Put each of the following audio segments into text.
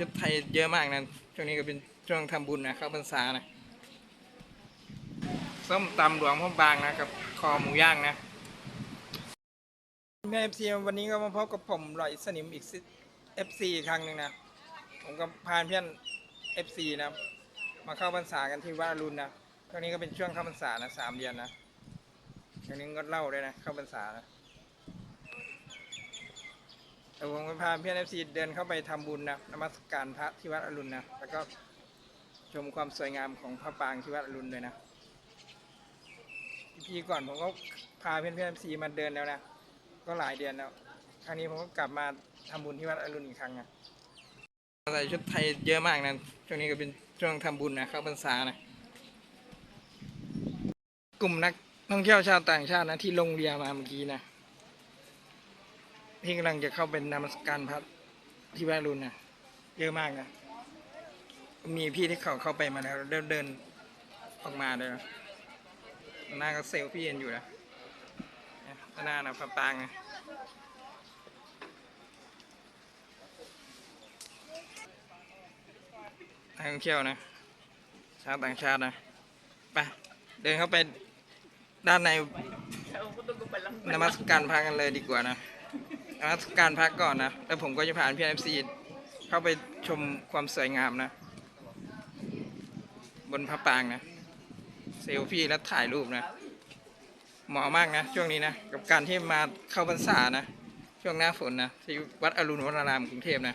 ชุดไทยเยอะมากนะช่วงนี้ก็เป็นช่วงทำบุญนะเข้าพรรษานะส้มตำหลวงพ่อบางนะกับคอหมูย่างนะแม่เอฟซีวันนี้ก็มาพบกับผมลอยสนิมอีกเอฟซีอีกครั้งหนึ่งนะผมก็พาเพื่อนเอฟซีนะมาเข้าพรรษากันที่วัดอรุณนะช่วงนี้ก็เป็นช่วงเข้าพรรษานะสามเดือนนะช่วงนี้ก็เล่าด้วยนะเข้าพรรษานะ เดี๋ยวผมก็พาเพื่อนเอฟซีเดินเข้าไปทำบุญนะนมัสการพระที่วัดอรุณนะ แล้วก็ชมความสวยงามของพระปางที่วัดอรุณเลยนะพี่ก่อนผมก็พาเพื่อนเพื่อนเอฟซีมาเดินแล้วนะ ก็หลายเดือนแล้ว ครั้งนี้ผมก็กลับมาทำบุญที่วัดอรุณอีกครั้งนะใส่ชุดไทยเยอะมากนะ ช่วงนี้ก็เป็นช่วงทำบุญนะเข้าพรรษานะ กลุ่มนักท่องเที่ยวชาวต่างชาตินะที่ลงเรือมาเมื่อกี้นะ ที่กำลังจะเข้าเป็นนามัสการพระที่วัดรุณนะเยอะมากนะมีพี่ที่เขาเข้าไปมาแล้วเดินเดินออกมาเลยนะหน้าก็เซลฟี่กันอยู่นะหน้านะพระปางนะนักท่องเที่ยวนะชาวต่างชาตินะไปเดินเข้าไปด้านในนมัสการพระกันเลยดีกว่านะ การพระก่อนนะ แล้วผมก็จะผ่านพี่เอฟซีเข้าไปชมความสวยงามนะ บนพระปรางนะ เซลฟี่แล้วถ่ายรูปนะ เหมาะมากนะ ช่วงนี้นะ กับการที่มาเข้าพรรษานะ ช่วงหน้าฝนนะ ที่วัดอรุณวรารามกรุงเทพนะ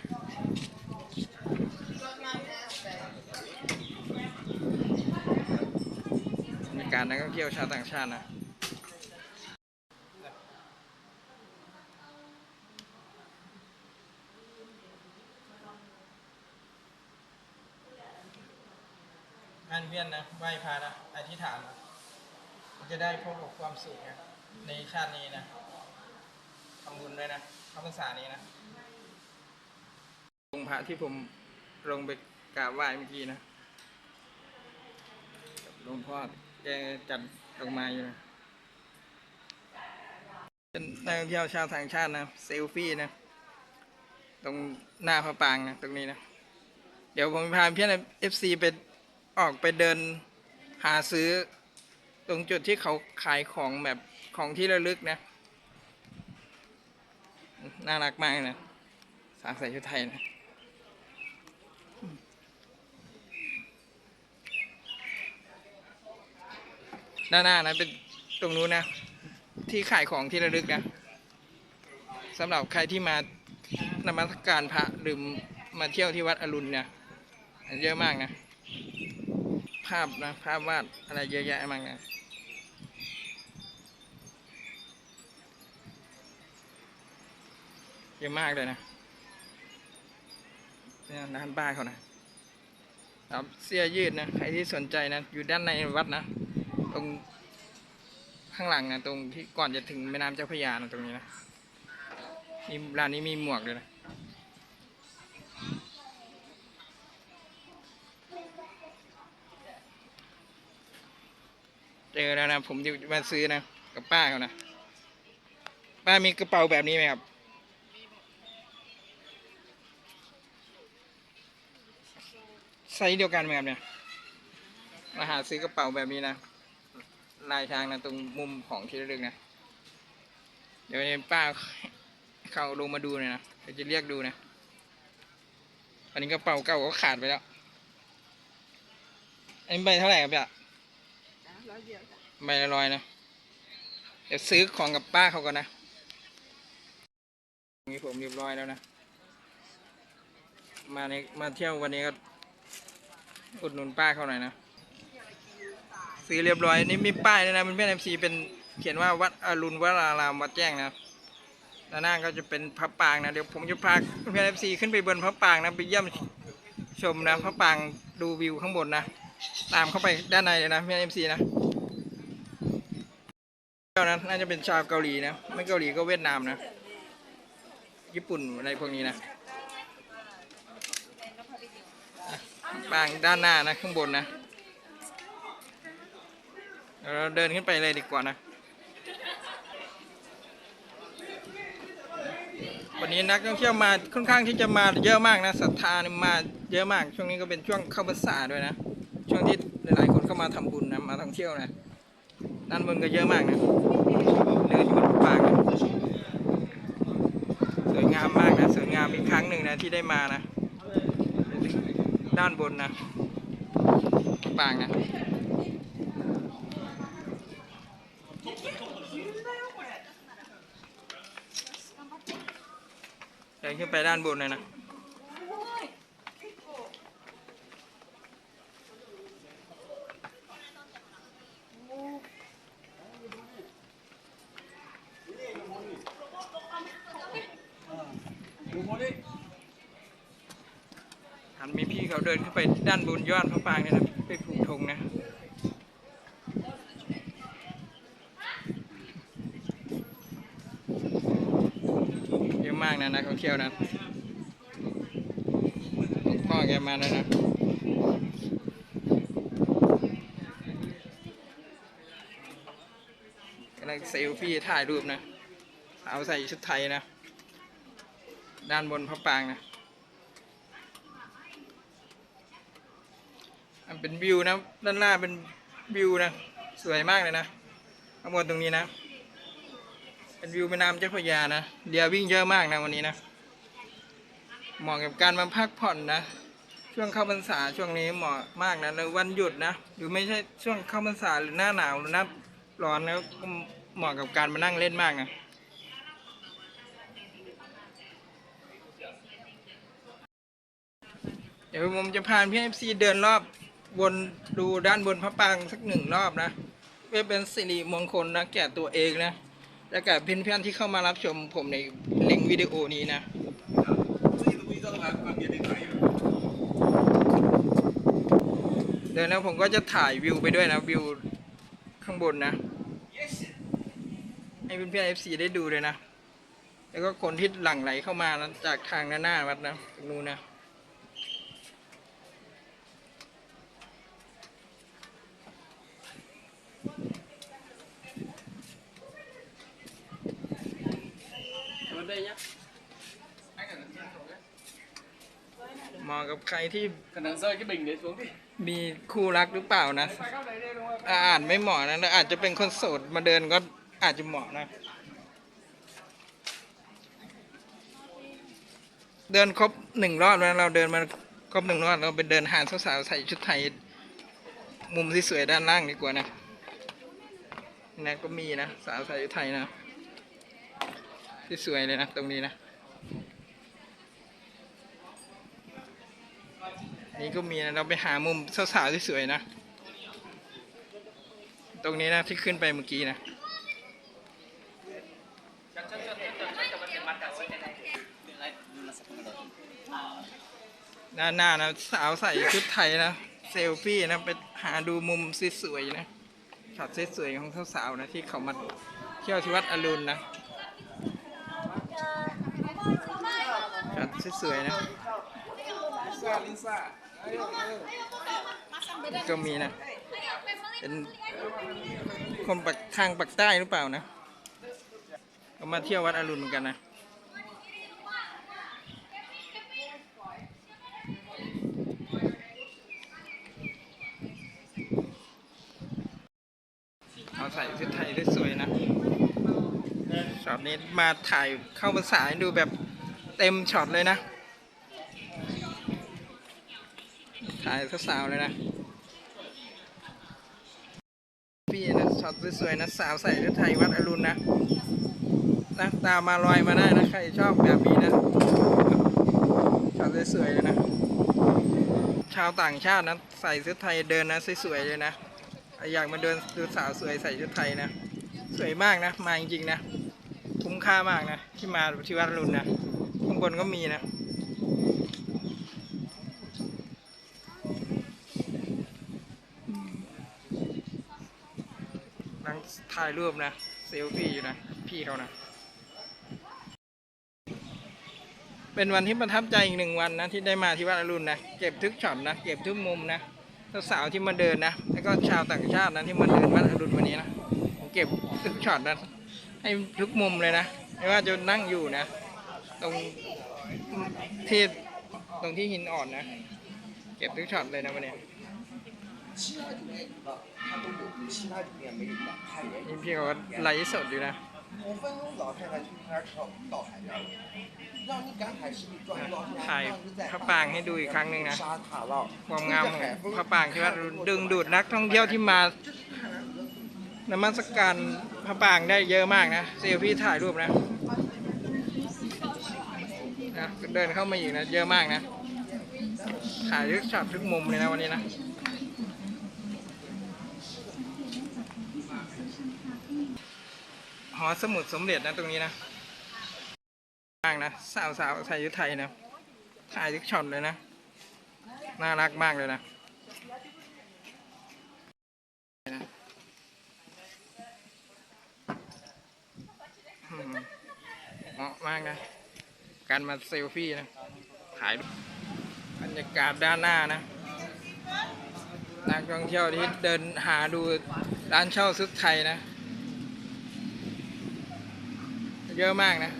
มีการนักท่องเที่ยวชาวต่างชาตินะ งานเวียนนะไหว้พระนะอธิษฐานนะจะได้พบกับความสุขนะในชาตินี้นะทำบุญด้วยนะเข้าพรรษานี้นะองค์พระที่ผมลงไปกราบไหว้เมื่อกี้นะหลวงพ่อแกจัดดอกไม้อยู่นะเป็นนักท่องเที่ยวชาวต่างชาตินะเซลฟี่นะ ตรงหน้าพระปางนะตรงนี้นะ เดี๋ยวผมพาเพื่อนเอฟซีไป ออกไปเดินหาซื้อ ตรงจุดที่เขาขายของแบบของที่ระลึกนะ น่ารักมากนะ สาวใส่ชุดไทยนะด้านหน้านะเป็นตรงนู้นนะ ที่ขายของที่ระลึกนะสำหรับใครที่มานมัสการพระหรือมาเที่ยวที่วัดอรุณเนี่ยเยอะมากนะ ภาพนะภาพวาดอะไรเยอะแยะมากนะเยอะมากเลยนะเนี่ยร้านป้าเขานะครับเสื้อยืดนะใครที่สนใจนะ อยู่ด้านในวัดนะ ตรงข้างหลังนะตรงที่ก่อนจะถึงแม่น้ำเจ้าพระยานะตรงนี้นะนี่ร้านนี้มีหมวกเลยนะ จอแล้วนะ ผมจะมาซื้อนะ กับป้าเขานะ ป้ามีกระเป๋าแบบนี้ไหมครับไซส์เดียวกันไหมครับเนี่ยมาหาซื้อกระเป๋าแบบนี้นะลายทางนะตรงมุมของที่ระลึกนะ เดี๋ยวป้าเขาลงมาดูหน่อยนะเดี๋ยวจะเรียกดูนะ อันนี้กระเป๋าเก่าก็ขาดไปแล้ว อันนี้ใบเท่าไหร่ครับพี่อะ ร้อยเดียวจ้ะใบละร้อยนะ เดี๋ยวซื้อของกับป้าเขาก่อนนะนี่ผมเรียบร้อยแล้วนะ มาในมาเที่ยววันนี้ก็อุดหนุนป้าเขาหน่อยนะ ซื้อเรียบร้อยนี่มีป้ายด้วยนะเป็นเพื่อนเอฟซีเป็นเขียนว่าวัดอรุณวรารามวัดแจ้งนะด้านหน้าก็จะเป็นพระปรางนะเดี๋ยวผมจะพาเพื่อนเอฟซีขึ้นไปบนพระปรางนะไปเยี่ยมชมนะพระปรางดูวิวข้างบนนะ ตามเข้าไปด้านในเลยนะเพื่อนเอฟซีนะ นั้นน่าจะเป็นชาวเกาหลีนะ ไม่เกาหลีก็เวียดนามนะ ญี่ปุ่นอะไรพวกนี้นะบางด้านหน้านะ ข้างบนนะ เราเดินขึ้นไปเลยดีกว่านะ วันนี้นักท่องเที่ยวมาค่อนข้างที่จะมาเยอะมากนะศรัทธานี่มาเยอะมาก ช่วงนี้ก็เป็นช่วงเข้าพรรษาด้วยนะ ช่วงที่หลายๆคนเข้ามาทำบุญนะ มาท่องเที่ยวนะ ด้านบนก็เยอะมากนะเนื้อที่บนปางสวยงามมากนะสวยงามอีกครั้งหนึ่งนะที่ได้มานะ ด้านบนนะปางนะเดินขึ้นไปด้านบนเลยนะ หันมีพี่เขาเดินขึ้นไปด้านบนยอดพระปรางเนี่ยนะไปผูกธงนะเยอะมากนะนักท่องเที่ยวนะพ่อแกมาแล้วนะกำลังเซลฟี่ถ่ายรูปนะสาใส่ชุดไทยนะ ด้านบนพระปางนะอันเป็นวิวนะ ด้านหน้าเป็นวิวนะ สวยมากเลยนะข้างบนตรงนี้นะ เป็นวิวแม่น้ำเจ้าพระยานะเรือวิ่งเยอะมากนะวันนี้นะเหมาะกับการมาพักผ่อนนะ ช่วงเข้าพรรษาช่วงนี้เหมาะมากนะแล้ววันหยุดนะหรือไม่ใช่ช่วงเข้าพรรษาหรือหน้าหนาวหรือหน้าร้อนนะก็เหมาะกับการมานั่งเล่นมากนะ ดี๋ยวผมจะพาพี่เอฟซีเดินรอบวนดูด้านบนพระปางสักหนึ่งรอบนะเพื่อเป็นสิริมงคลนะแก่ตัวเองนะ และกับเพื่อนๆที่เข้ามารับชมผมในลิงก์วิดีโอนี้นะเดินแล้วผมก็จะถ่ายวิวไปด้วยนะวิวข้างบนนะ ให้เพื่อนๆเอฟซีได้ดูเลยนะ แล้วก็คนที่หลั่งไหลเข้ามานะจากทางหน้าหน้าวัดนะตรงนู้นนะ เหมาะกับใครที่ Khả năng rơi cái bình đấy xuống đi มีคู่รักหรือเปล่านะอ่าอ่านไม่เหมาะนะแล้วอาจจะเป็นคนโสดมาเดินก็อาจจะเหมาะนะ เดินครบหนึ่งรอบแล้วเราเดินมาครบหนึ่งรอบเราไปเดินหาสาวๆใส่ชุดไทย มุมที่สวยด้านล่างดีกว่านะนะก็มีนะสาวใส่ชุดไทยนะ ที่สวยเลยนะ ตรงนี้นะ นี่ก็มีนะ เราไปหามุมสาวๆที่สวยนะ ตรงนี้นะที่ขึ้นไปเมื่อกี้นะด้านหน้านะ สาวใส่ชุดไทยนะ เซลฟี่นะ ไปหาดูมุมสวยๆนะช็อตสวยๆของสาวๆนะที่เขามาเที่ยวที่วัดอรุณนะช็อต สวยๆนะก็มีนะ เป็นคนปักทางปักใต้หรือเปล่านะก็มาเที่ยววัดอรุณเหมือนกันนะเอาใส่ชุดไทยได้สวยนะ ชอตนี้มาถ่ายเข้าภาษาให้ดูแบบ เต็มช็อตเลยนะ ถ่ายสาวเลยนะ พี่นะช็อตสวยๆนะ สาวใส่ชุดไทยวัดอรุณนะนะตามมาลอยมาได้นะ ใครชอบแบบนี้นะช็อตสวยๆเลยนะ ชาวต่างชาตินะ ใส่ชุดไทยเดินนะสวยๆเลยนะอยากมาเดินดูสาวสวยใส่ชุดไทยนะ สวยมากนะ มาจริงๆนะ คุ้มค่ามากนะ ที่มาที่วัดอรุณนะางบนก็มีนะนั่งถ่ายรูปนะ เซลฟี่อยู่นะ พี่เขานะ เป็นวันที่ประทับใจอีกหนึ่งวันนะ ที่ได้มาที่วัดอรุณนะ เก็บทุกช็อตนะ เก็บทุกมุมนะสาวที่มาเดินนะ แล้วก็ชาวต่างชาตินะที่มาเดินวัดอรุณวันนี้นะ ผมเก็บทุกช็อตนะให้ทุกมุมเลยนะ ไม่ว่าจะนั่งอยู่นะ ตรงที่ตรงที่หินอ่อนนะ เก็บทุกช็อตเลยนะวันนี้นี่พี่เขาไลฟ์สดอยู่นะถ่ายพระปางให้ดูอีกครั้งหนึ่งนะความงามของพระปางที่ว่าดึงดูดนักท่องเที่ยวที่มานมัสการพระปางได้เยอะมากนะเซลฟี่ถ่ายรูปนะ เดินเข้ามาอีกนะ เยอะมากนะถ่ายทุกช็อตทุกมุมเลยนะวันนี้นะหอสมุดสมเด็จนะตรงนี้นะมากนะสาวสาวๆไทยยุทธไทยนะถ่ายทุกช็อตเลยนะ น่ารักมากเลยนะเหมาะมากนะ การมาเซลฟี่นะ ถ่ายบรรยากาศด้านหน้านะ นักท่องเที่ยวที่เดินหาดูร้านเช่าชุดไทยนะ เยอะมากนะ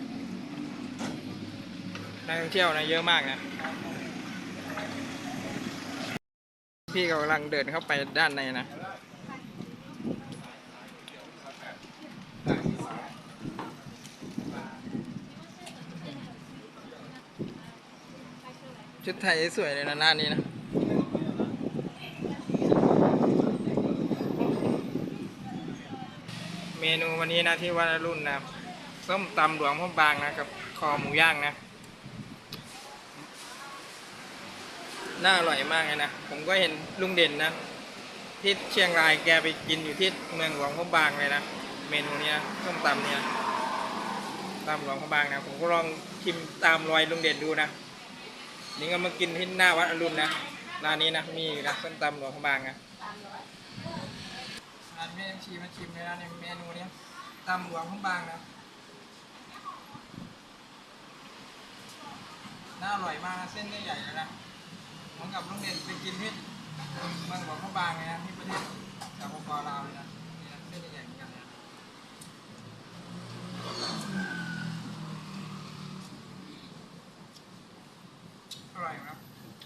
นักท่องเที่ยวนะเยอะมากนะ พี่กำลังเดินเข้าไปด้านในนะ ชุดไทยสวยเลยนะหน้านี้นะเมนูวันนี้นะที่วัดรุ่นนะส้มตำหลวงพ่อบางนะกับคอหมูย่างนะน่าอร่อยมากเลยนะ ผมก็เห็นลุงเด่นนะที่เชียงรายแกไปกินอยู่ที่เมืองหลวงพระบางเลยนะเมนูเนี้ยส้มตำเนี่ยตำหลวงพระบางนะผมก็ลองชิมตามรอยลุงเด่นดูนะ นี่ก็มากินที่หน้าวัดอรุณนะร้านนี้นะมีนะส้มตำหลวงพระบางนะร้านแม่ชีมาชิมเลยนะในเมนูนี้ตำหลวงพระบางนะน่าอร่อยมากนะเส้นใหญ่เลยนะเหมือนกับลุงเด่นไปกินที่เมืองหลวงพระบางเลยนะที่ประเทศสปปลาวเลยนะนี่นะเส้นใหญ่เหมือนกันนะ ร่อยครับ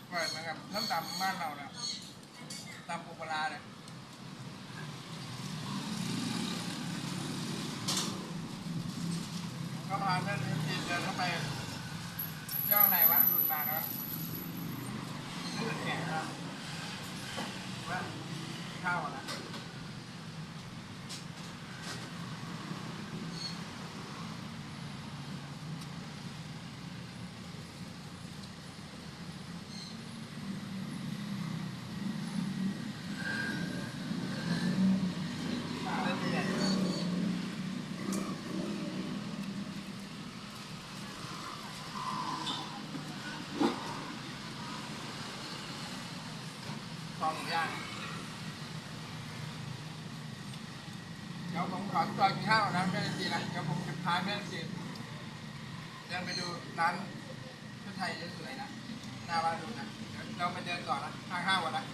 อร่อยเหมือนกับน้ำตำบ้านเรานะตำปูปลาร้าเลยก็พาเพื่อนๆเดินเข้าไปเจ้าในวัดรุนมาครับแกะครับว่าข้าวอะนะเล่นดีเลย คอหมูย่าเดี๋ยวผมขอตัวกินข้าวนะแม่ดีนะเดี๋ยวผมจะพาแม่ดีเดินไปดูร้านชุดไทยสวยๆนะหน้าร้านดูนะเดี๋ยวเราไปเดินก่อนนะทานข้าวก่อนนะ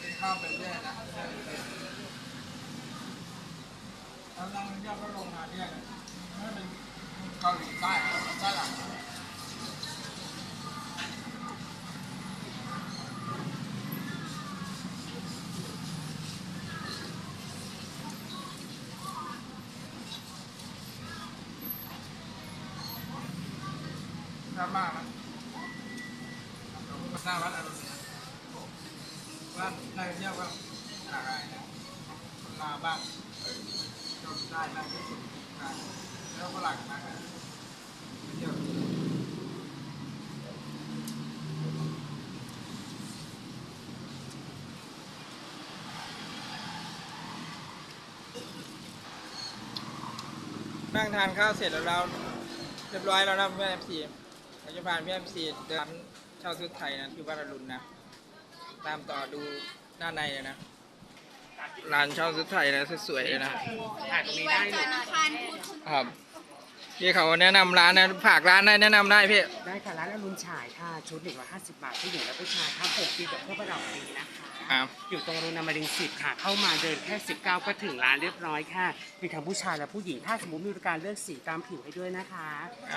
กินข้าวไปเรื่อยนะแล้วนั่งเที่ยวก็ลงมาเรื่อยนนั่นเป็นเกาหลีใต้ใต้หลังชอบมากนะหน้าวัดอรุณเนี่ย ว่านักท่องเที่ยวก็หลากหลายนะคนลาวบ้างจนได้บ้างที่สุดนะแล้วก็หลักมากนะเที่ยว นั่งทานข้าวเสร็จแล้วเราเรียบร้อยแล้วนะเพื่อนเอฟซีเราจะพาเพื่อนเอฟซีเดินเช่าชุดไทยนะที่วัดอรุณนะ ตามต่อดูด้านในเลยนะ ร้านเช่าชุดไทยนะสวยๆเลยนะ ถ่ายตรงนี้ได้หนูครับ พี่เขาแนะนำร้านนะฝากร้านได้แนะนำได้พี่ ได้ค่ะร้านอรุณฉายค่ะชุด150บาทผู้หญิงและผู้ชายค่ะ6ปีกับเพื่อประดับฟรีนะคะ ครับ อยู่ตรงอรุณอมรินทร์10ค่ะ เข้ามาเดินแค่ 19 ก็ถึงร้านเรียบร้อยค่ะ มีทั้งผู้ชายและผู้หญิง ถ้าสมมติมีบริการเลือกสีตามผิวให้ด้วยนะคะ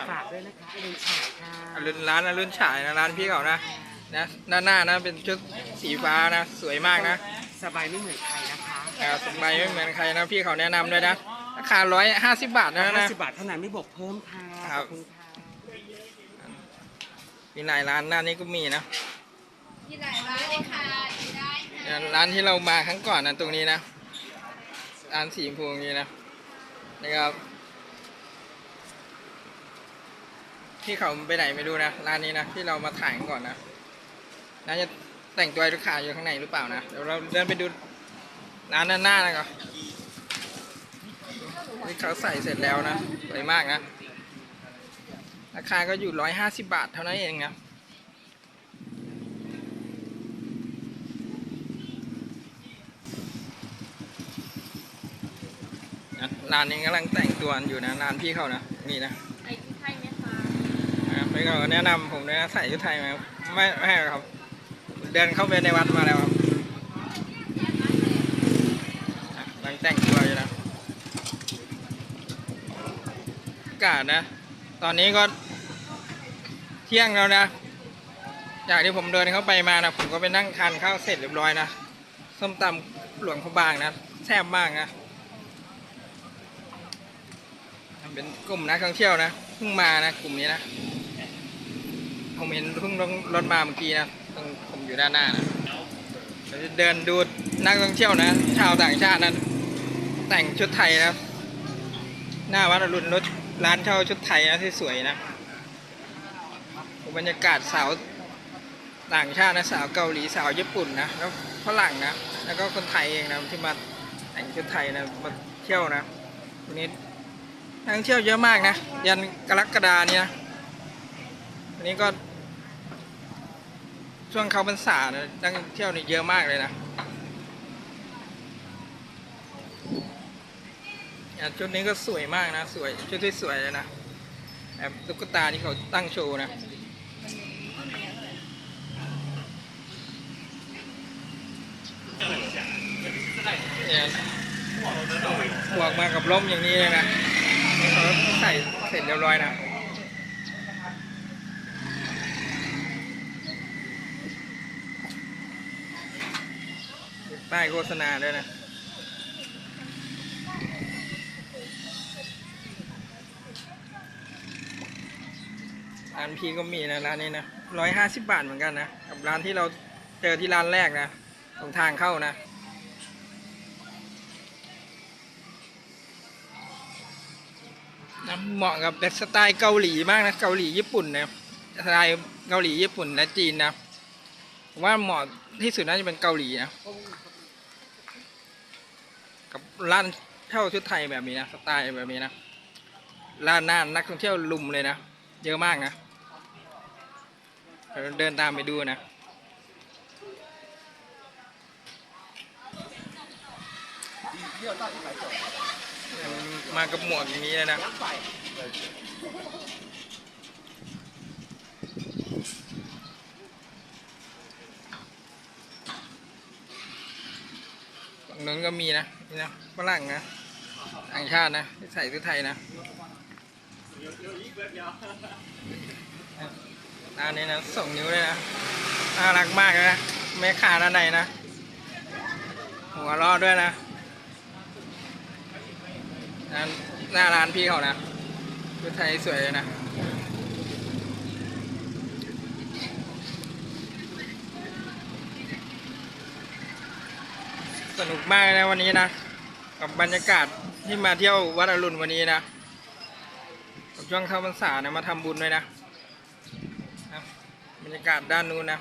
ฝากด้วยนะคะอรุณฉายค่ะอรุณร้านอรุณฉายนะร้านพี่เขานะนะด้านหน้านะเป็นชุดสีฟ้านะ สวยมากนะสบายไม่เหมือนใครนะคะอ่าสบายไม่เหมือนใครนะพี่เขาแนะนำด้วยนะราคาร้อยห้าสิบบาทนะนะ 50บาทเท่านั้นไม่บวกเพิ่มค่ะครัขบอบคุณค่ะมีหลายร้านหน้านี้ก็มีนะที่ไหนร้านเลยค่ะได้ค่ะเนี่ย ร้านที่เรามาครั้งก่อนนะตรงนี้นะร้านสีชมพูตรงนี้นะนะครับที่เขาไปไหนไม่รู้นะร้านนี้นะที่เรามาถ่ายก่อนนะน่าจะแต่งตัวลูกค้าอยู่ข้างในหรือเปล่านะเดี๋ยวเราเดินไปดูร้านด้านหน้านะก่อนนี่เขาใส่เสร็จแล้วนะสวยมากนะราคาก็อยู่ร้อยห้าสิบบาทเท่านั้นเองนะ ร้านนี้กำลังแต่งตัวอยู่นะร้านพี่เขานะนี่นะไอ้ที่ไทยไหมคะอะพี่เขาแนะนำผมเลยนะใส่ชุดไทยมาไม่ไม่หรอกครับ เดินเข้าไปในวัดมาแล้วครับอะกำลังแต่งตัวอยู่นะอากาศนะ ตอนนี้ก็เที่ยงแล้วนะจากที่ผมเดินเข้าไปมานะผมก็ไปนั่งทานข้าวเสร็จเรียบร้อยนะส้มตำหลวงพระบางนะแซ่บมากนะ เป็นกลุ่มนักท่องเที่ยวนะเพิ่งมานะกลุ่มนี้นะผมเห็นเพิ่งรถมาเมื่อกี้นะตรงผมอยู่ด้านหน้านะเราจะเดินดูนักท่องเที่ยวนะ ชาวต่างชาตินั้น แต่งชุดไทยนะหน้าวัดอรุณรถร้านเช่าชุดไทยนะที่สวยนะบรรยากาศสาวต่างชาตินะสาวเกาหลีสาวญี่ปุ่นนะแล้วฝรั่งนะแล้วก็คนไทยเองนะที่มาแต่งชุดไทยนะมาเที่ยวนะวันนี้ นักท่องเที่ยวเยอะมากนะ ยันกรกฎานี่นะอันนี้ก็ ช่วงเขาพรรษานะนักท่องเที่ยวนี่เยอะมากเลยนะอะชุดนี้ก็สวยมากนะ สวยชุดที่สวยเลยนะแบบตุ๊กตาที่เขาตั้งโชว์นะเนี่ยบวกมากับร่มอย่างนี้เลยนะ เขาใส่เสร็จเรียบร้อยนะป้ายโฆษณาด้วยนะร้านพี่ก็มีนะร้านนี้นะร้อยห้าสิบบาทเหมือนกันนะ กับร้านที่เราเจอที่ร้านแรกนะ ตรงทางเข้านะ นะเหมาะกับสไตล์เกาหลีมากนะเกาหลีญี่ปุ่นนะสไตล์เกาหลีญี่ปุ่นและจีนนะผมว่าเหมาะที่สุดน่าจะเป็นเกาหลีนะกับร้านเช่าชุดไทยแบบนี้นะสไตล์แบบนี้นะร้านน้านักท่องเที่ยวลุมเลยนะเยอะมากนะเดี๋ยวเดินตามไปดูนะ มากับหมวกอย่างนี้เลยนะฝั่งนู้นก็มีนะนี่นะฝรั่งนะต่างชาตินะใส่ชุดไทยนะร้านนี้นะส่งนิ้วเลยนะน่ารักมากเลยนะแม่ค้าด้านในนะหัวรอดด้วยนะ ร้านหน้าร้านพี่เขานะชุดไทยสวยเลยนะสนุกมากเลยนะวันนี้นะ กับบรรยากาศที่มาเที่ยววัดอรุณวันนี้นะกับช่วงเข้าพรรษานะมาทำบุญด้วยนะนะบรรยากาศด้านนู้นนะ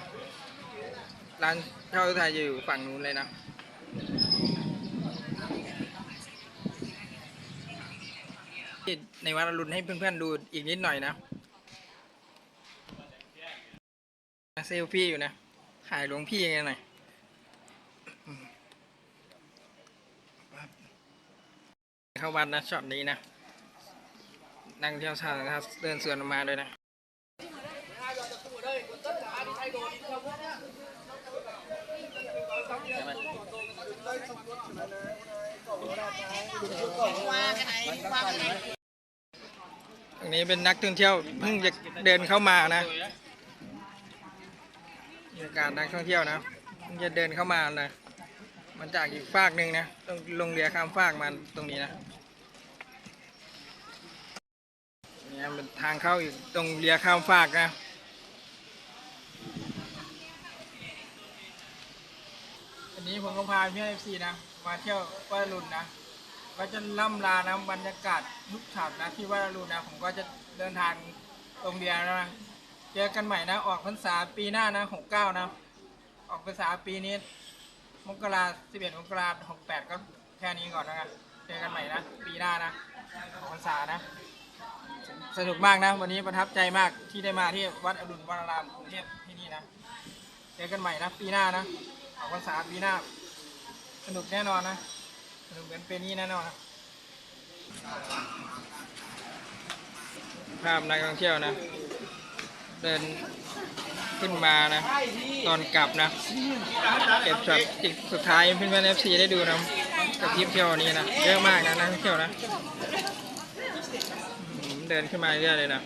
ร้านเช่าไทยจะอยู่ฝั่งนู้นเลยนะ ในวัดอรุณให้เพื่อนๆดูอีกนิดหน่อยนะเซลฟี่อยู่นะถ่ายหลวงพี่กันหน่อยเข้าวัดนะช็อตนี้นะนั่งเที่ยวชาตินะครับเดินสวนออกมาด้วยนะ ตรงนี้เป็นนักท่องเที่ยวเพิ่งจะเดินเข้ามานะบรรยากาศนักท่องเที่ยวนะเพิ่งจะเดินเข้ามานะมันจากอีกฟากหนึ่งนะต้องลงเรือข้ามฟากมาตรงนี้นะเนี่ยเป็นทางเข้าอีกตรงเรือข้ามฟากนะวันนี้ผมก็พาเพื่อนเอฟซีนะ มาเที่ยววัดรุณนะ ก็จะล่ำลานะบรรยากาศทุกฉากนะที่วัดอรุณนะ ผมก็จะเดินทางตรงเดียวแล้วนะ เจอกันใหม่นะ ออกพรรษาปีหน้านะหกเก้านะ ออกพรรษาปีนี้ มกราสิบเอ็ดมกราหกแปดก็แค่นี้ก่อนนะครับเจอกันใหม่นะ ปีหน้านะออกพรรษานะ สนุกมากนะ วันนี้ประทับใจมากที่ได้มาที่วัดอรุณวรารามกรุงเทพที่นี่นะ เจอกันใหม่นะ ปีหน้านะ ออกพรรษาปีหน้า สนุกแน่นอนนะ สนุกเหมือนเป็นนี่แน่นอนครับภาพนักท่องเที่ยวนะ เดินขึ้นมานะ ตอนกลับนะ เก็บช็อตอีกสุดท้ายเพื่อนๆเอฟซีได้ดูนะกับทริปเที่ยวนี้นะเยอะมากนะนักท่องเที่ยวนะ เดินขึ้นมาเรื่อยเลยนะ